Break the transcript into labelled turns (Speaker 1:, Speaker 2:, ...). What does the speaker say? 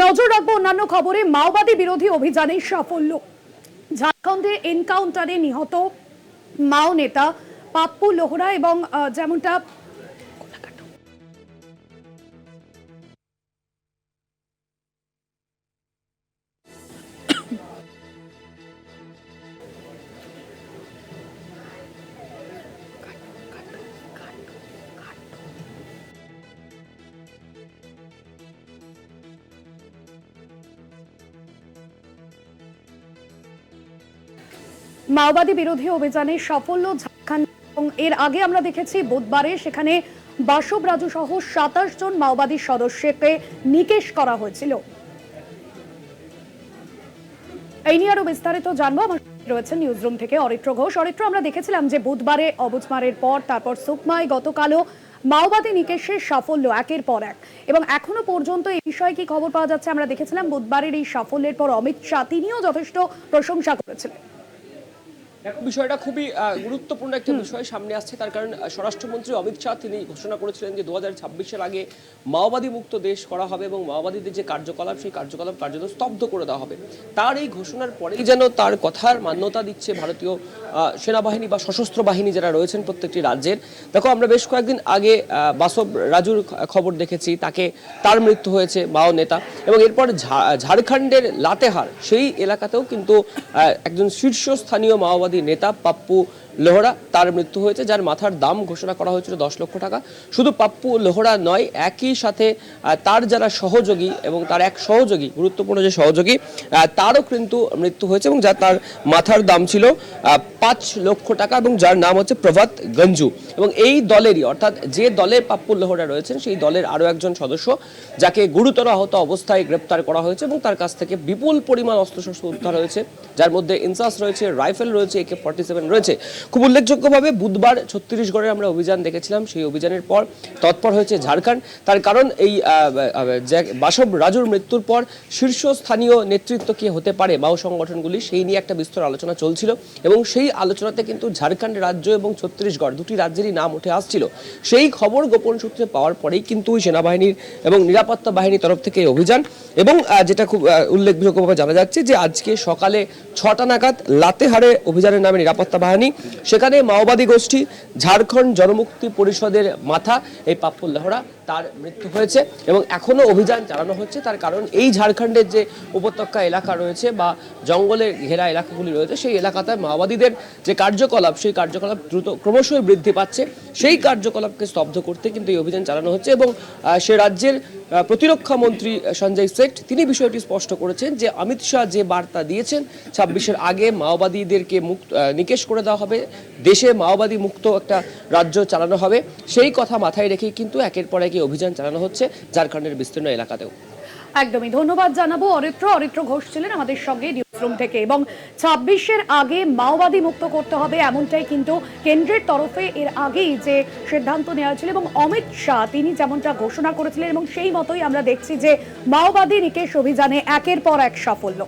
Speaker 1: নজর রাখব অন্যান্য খবরে। মাওবাদী বিরোধী অভিযানে সাফল্য। ঝাড়খণ্ডে এনকাউন্টারে নিহত মাও নেতা পাপ্পু লোহরা এবং যেমনটা মাওবাদী বিরোধী অভিযানে সাফল্য, ঝাড়খণ্ড এবং এর আগে আমরা দেখেছি বুধবারে সেখানে বাসব রাজু সহ সাতাশ জন মাওবাদী সদস্যকে নিকেশ করা হয়েছিল। এই নিয়ে আরও বিস্তারিত জানব। আমার রয়েছেন নিউজ রুম থেকে অরিত্র ঘোষ। অরিত্র, আমরা দেখেছিলাম যে বুধবারে অবুজমারের পর তারপর সুকমায় গতকালও মাওবাদী নিকেশের সাফল্য একের পর এক। এবং এখনও পর্যন্ত এই বিষয়ে কি খবর পাওয়া যাচ্ছে আমরা দেখেছিলাম, বুধবারের এই সাফল্যের পর অমিত শাহ তিনিও যথেষ্ট প্রশংসা করেছিলেন।
Speaker 2: বিষয়টা খুবই গুরুত্বপূর্ণ একটা বিষয় সামনে আসছে। তার কারণ স্বরাষ্ট্রমন্ত্রী অমিত শাহ তিনি ঘোষণা করেছিলেন যে দু হাজার ছাব্বিশের আগে মাওবাদী মুক্ত দেশ করা হবে এবং মাওবাদীদের যে কার্যকলাপ সেই কার্যকলাপ কার্যত স্তব্ধ করে দেওয়া হবে। তার এই ঘোষণার পরেই যেন তার কথার মান্যতা দিচ্ছে ভারতীয় সেনাবাহিনী বা সশস্ত্র বাহিনী যারা রয়েছেন প্রত্যেকটি রাজ্যের, দেখো আমরা বেশ কয়েকদিন আগে বাসব রাজুর খবর দেখেছি, তাকে তার মৃত্যু হয়েছে মাও নেতা এবং এরপর ঝাড়খণ্ডের লাতেহার, সেই এলাকাতেও কিন্তু একজন শীর্ষস্থানীয় মাওবাদী নেতা পাপ্পু লোহরা, তার মৃত্যু হয়েছে, যার মাথার দাম ঘোষণা করা হয়েছিল দশ লক্ষ টাকা। শুধু পাপ্পু, লোহরা নয়, একই সাথে তার যারা সহযোগী এবং তার এক সহযোগী, গুরুত্বপূর্ণ যে সহযোগী তারও কিন্তু মৃত্যু হয়েছে এবং যা তার মাথার দাম ছিল পাঁচ লক্ষ টাকা এবং যার নাম হচ্ছে প্রভাত গঞ্জু। এবং এই দলেরই, অর্থাৎ যে দলে পাপ্পু লোহরা রয়েছেন, সেই দলের আরও একজন সদস্য, যাকে গুরুতর আহত অবস্থায় গ্রেপ্তার করা হয়েছে এবং তার কাছ থেকে বিপুল পরিমাণ অস্ত্রশস্ত্র উদ্ধার হয়েছে, যার মধ্যে ইনসাস রয়েছে, রাইফেল রয়েছে, একে ফর্টি সেভেন রয়েছে। খুব উল্লেখযোগ্যভাবে বুধবার ছত্তিশগড়ে আমরা অভিযান দেখেছিলাম, সেই অভিযানের পর তৎপর হয়েছে ঝাড়খণ্ড। তার কারণ এই বাসব রাজুর মৃত্যুর পর শীর্ষস্থানীয় নেতৃত্ব কে হতে পারে মাও সংগঠনগুলি, সেই নিয়ে একটা বিস্তর আলোচনা চলছিল এবং সেই আলোচনাতে কিন্তু ঝাড়খণ্ড রাজ্য এবং ছত্তিশগড় দুটি রাজ্যেরই নাম উঠে আসছিল। সেই খবর গোপন সূত্রে পাওয়ার পরেই কিন্তু সেনাবাহিনীর এবং নিরাপত্তা বাহিনীর তরফ থেকে এই অভিযান এবং যেটা খুব উল্লেখযোগ্যভাবে জানা যাচ্ছে যে আজকে সকালে ছটা নাগাদ লাতেহারে অভিযানের নামে নিরাপত্তা বাহিনী সেখানে মাওবাদী গোষ্ঠী ঝাড়খণ্ড জনমুক্তি পরিষদের মাথা, এই পাপ্পুল লাহরা, তার মৃত্যু হয়েছে এবং এখনও অভিযান চালানো হচ্ছে। তার কারণ এই ঝাড়খণ্ডের যে উপত্যকা এলাকা রয়েছে বা জঙ্গলের ঘেরা এলাকাগুলি রয়েছে, সেই এলাকাতে মাওবাদীদের যে কার্যকলাপ, সেই কার্যকলাপ দ্রুত ক্রমশই বৃদ্ধি পাচ্ছে। সেই কার্যকলাপকে স্তব্ধ করতে কিন্তু এই অভিযান চালানো হচ্ছে এবং সে রাজ্যের প্রতিরক্ষা মন্ত্রী সঞ্জয় শেঠ তিনি বিষয়টি স্পষ্ট করেছেন যে অমিত শাহ যে বার্তা দিয়েছেন, ছাব্বিশের আগে মাওবাদীদেরকে মুক্ত নিকেশ করে দেওয়া হবে। দেশে মাওবাদী মুক্ত একটা রাজ্য চালানো হবে। সেই কথা মাথায় রেখেই কিন্তু একের পর এক এই অভিযান চালানো হচ্ছে ঝাড়খণ্ডের বিস্তীর্ণ এলাকাতেও।
Speaker 1: একদমই, ধন্যবাদ জানাব। অরিত্র অরিত্র ঘোষ ছিলেন আমাদের সঙ্গে নিউজরুম থেকে এবং ছাব্বিশের আগে মাওবাদী মুক্ত করতে হবে এমনটাই কিন্তু কেন্দ্রের তরফে এর আগেই যে সিদ্ধান্ত নেওয়া হয়েছিল এবং অমিত শাহ তিনি যেমনটা ঘোষণা করেছিলেন এবং সেই মতোই আমরা দেখছি যে মাওবাদী নিকেশ অভিযানে একের পর এক সাফল্য।